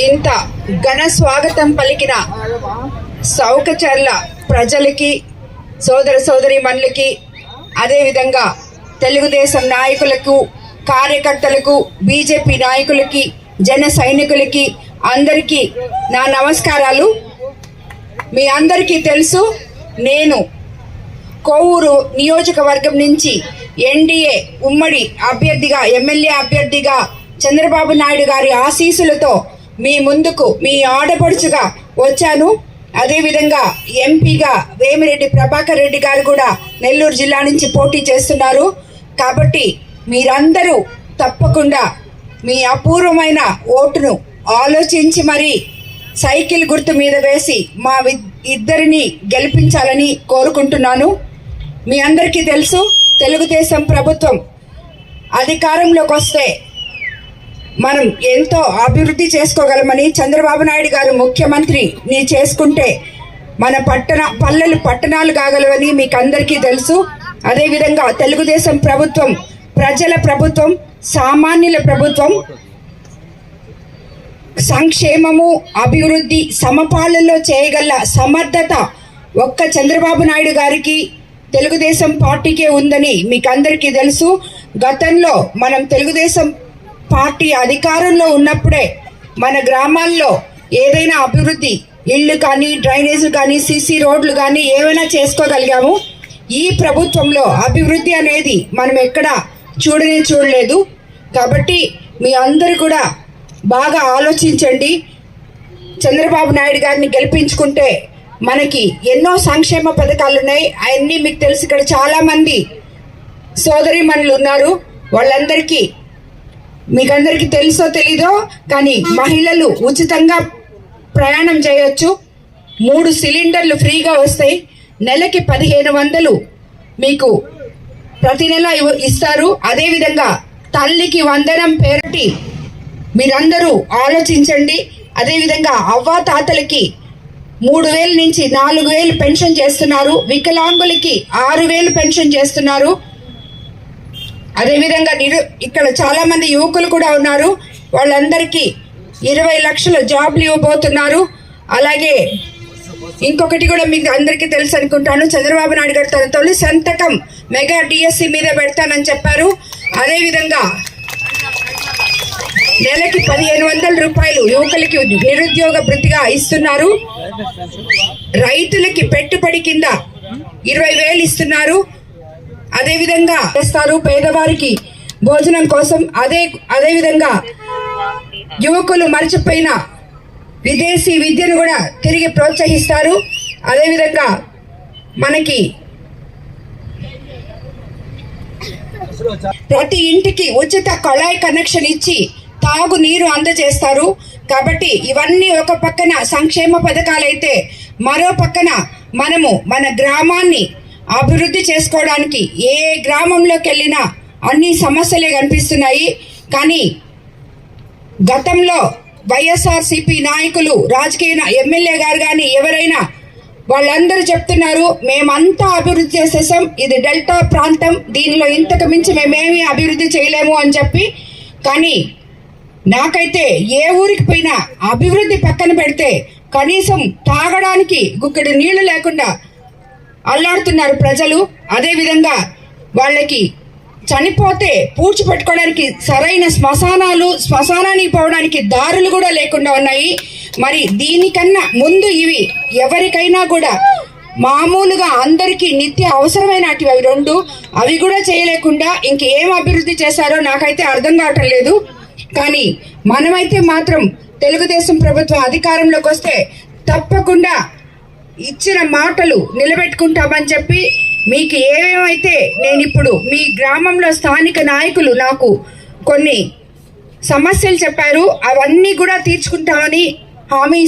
ఇంత ఘన స్వాగతం పలికిన సౌకచర్ల ప్రజలకి సోదర సోదరి మనులకి అదేవిధంగా తెలుగుదేశం నాయకులకు కార్యకర్తలకు బీజేపీ నాయకులకి జన సైనికులకి అందరికీ నా నమస్కారాలు. మీ అందరికీ తెలుసు నేను కోవూరు నియోజకవర్గం నుంచి ఎన్డీఏ ఉమ్మడి అభ్యర్థిగా ఎమ్మెల్యే అభ్యర్థిగా చంద్రబాబు నాయుడు గారి ఆశీస్సులతో మీ ముందుకు మీ ఆడపడుచుగా వచ్చాను. అదేవిధంగా ఎంపీగా వేమిరెడ్డి ప్రభాకర్ రెడ్డి గారు కూడా నెల్లూరు జిల్లా నుంచి పోటీ చేస్తున్నారు. కాబట్టి మీరందరూ తప్పకుండా మీ అపూర్వమైన ఓటును ఆలోచించి మరి సైకిల్ గుర్తు మీద వేసి మా వి- ఇద్దరిని గెలిపించాలని కోరుకుంటున్నాను. మీ అందరికీ తెలుసు తెలుగుదేశం ప్రభుత్వం అధికారంలోకి వస్తే మనం ఎంతో అభివృద్ధి చేసుకోగలమని చంద్రబాబు నాయుడు గారు ముఖ్యమంత్రి నీ చేసుకుంటే మన పట్టణ పల్లెలు పట్టణాలు కాగలవని మీకు అందరికీ తెలుసు. అదేవిధంగా తెలుగుదేశం ప్రభుత్వం ప్రజల ప్రభుత్వం సామాన్యుల ప్రభుత్వం సంక్షేమము అభివృద్ధి సమపాలనలో చేయగల సమర్థత ఒక్క చంద్రబాబు నాయుడు గారికి తెలుగుదేశం పార్టీకే ఉందని మీకు అందరికీ తెలుసు. గతంలో మనం తెలుగుదేశం పార్టీ అధికారంలో ఉన్నప్పుడే మన గ్రామాల్లో ఏదైనా అభివృద్ధి ఇళ్ళు కానీ డ్రైనేజీలు కానీ సీసీ రోడ్లు కానీ ఏమైనా చేసుకోగలిగాము. ఈ ప్రభుత్వంలో అభివృద్ధి అనేది మనం ఎక్కడ చూడనే చూడలేదు. కాబట్టి మీ అందరు కూడా బాగా ఆలోచించండి. చంద్రబాబు నాయుడు గారిని గెలిపించుకుంటే మనకి ఎన్నో సంక్షేమ పథకాలు ఉన్నాయి. అవన్నీ మీకు తెలుసు ఇక్కడ చాలామంది సోదరిమణులు ఉన్నారు. వాళ్ళందరికీ మీకందరికీ తెలుసో తెలీదో కానీ మహిళలు ఉచితంగా ప్రయాణం చేయొచ్చు. మూడు సిలిండర్లు ఫ్రీగా వస్తాయి. నెలకి పదిహేను వందలు మీకు ప్రతి నెల ఇస్తారు. అదేవిధంగా తల్లికి వందనం పేరటి మీరందరూ ఆలోచించండి. అదేవిధంగా అవ్వా తాతలకి మూడు వేల నుంచి నాలుగు వేలు పెన్షన్ చేస్తున్నారు. వికలాంగులకి ఆరు వేలు పెన్షన్ చేస్తున్నారు. అదేవిధంగా నిరు ఇక్కడ చాలామంది యువకులు కూడా ఉన్నారు. వాళ్ళందరికీ ఇరవై లక్షల జాబ్లు ఇవ్వబోతున్నారు. అలాగే ఇంకొకటి కూడా మీకు అందరికీ తెలుసు అనుకుంటాను. చంద్రబాబు నాయుడు గారు తన తొలి సంతకం మెగా డిఎస్సి మీద పెడతానని చెప్పారు. అదేవిధంగా నెలకి పదిహేను వందల రూపాయలు యువకులకి నిరుద్యోగ వృత్తిగా ఇస్తున్నారు. రైతులకి పెట్టుబడి కింద ఇరవై వేలు ఇస్తున్నారు. అదే విధంగా చేస్తారు పేదవారికి భోజనం కోసం అదే అదే విధంగా యువకులు మరచిపోయిన విదేశీ విద్యను కూడా తిరిగి ప్రోత్సహిస్తారు. అదేవిధంగా మనకి ప్రతి ఇంటికి ఉచిత కళాయి కనెక్షన్ ఇచ్చి తాగు నీరు అందజేస్తారు. కాబట్టి ఇవన్నీ ఒక పక్కన సంక్షేమ పథకాలైతే మరో పక్కన మనము మన గ్రామాన్ని అభివృద్ధి చేసుకోవడానికి ఏ గ్రామంలోకి వెళ్ళినా అన్ని సమస్యలే కనిపిస్తున్నాయి. కానీ గతంలో వైఎస్ఆర్సిపి నాయకులు రాజకీయ ఎమ్మెల్యే గారు కానీ ఎవరైనా వాళ్ళందరూ చెప్తున్నారు మేమంతా అభివృద్ధి చేసేసాం. ఇది డెల్టా ప్రాంతం. దీనిలో ఇంతకు మించి మేమేమి అభివృద్ధి చేయలేము అని చెప్పి. కానీ నాకైతే ఏ ఊరికి పోయినా అభివృద్ధి పక్కన పెడితే కనీసం తాగడానికి గుక్కడి నీళ్ళు లేకుండా అల్లాడుతున్నారు ప్రజలు. అదే విధంగా వాళ్ళకి చనిపోతే పూడ్చిపెట్టుకోవడానికి సరైన శ్మశానాలు శ్మశానానికి పోవడానికి దారులు కూడా లేకుండా ఉన్నాయి. మరి దీనికన్నా ముందు ఇవి ఎవరికైనా కూడా మామూలుగా అందరికీ నిత్య అవసరమైనటివి. అవి రెండు అవి కూడా చేయలేకుండా ఇంకేం అభివృద్ధి చేశారో నాకైతే అర్థం కావటం లేదు. కానీ మనమైతే మాత్రం తెలుగుదేశం ప్రభుత్వం అధికారంలోకి వస్తే తప్పకుండా ఇచ్చిన మాటలు నిలబెట్టుకుంటామని చెప్పి మీకు ఏమేమైతే నేను ఇప్పుడు మీ గ్రామంలో స్థానిక నాయకులు నాకు కొన్ని సమస్యలు చెప్పారు అవన్నీ కూడా తీర్చుకుంటామని హామీ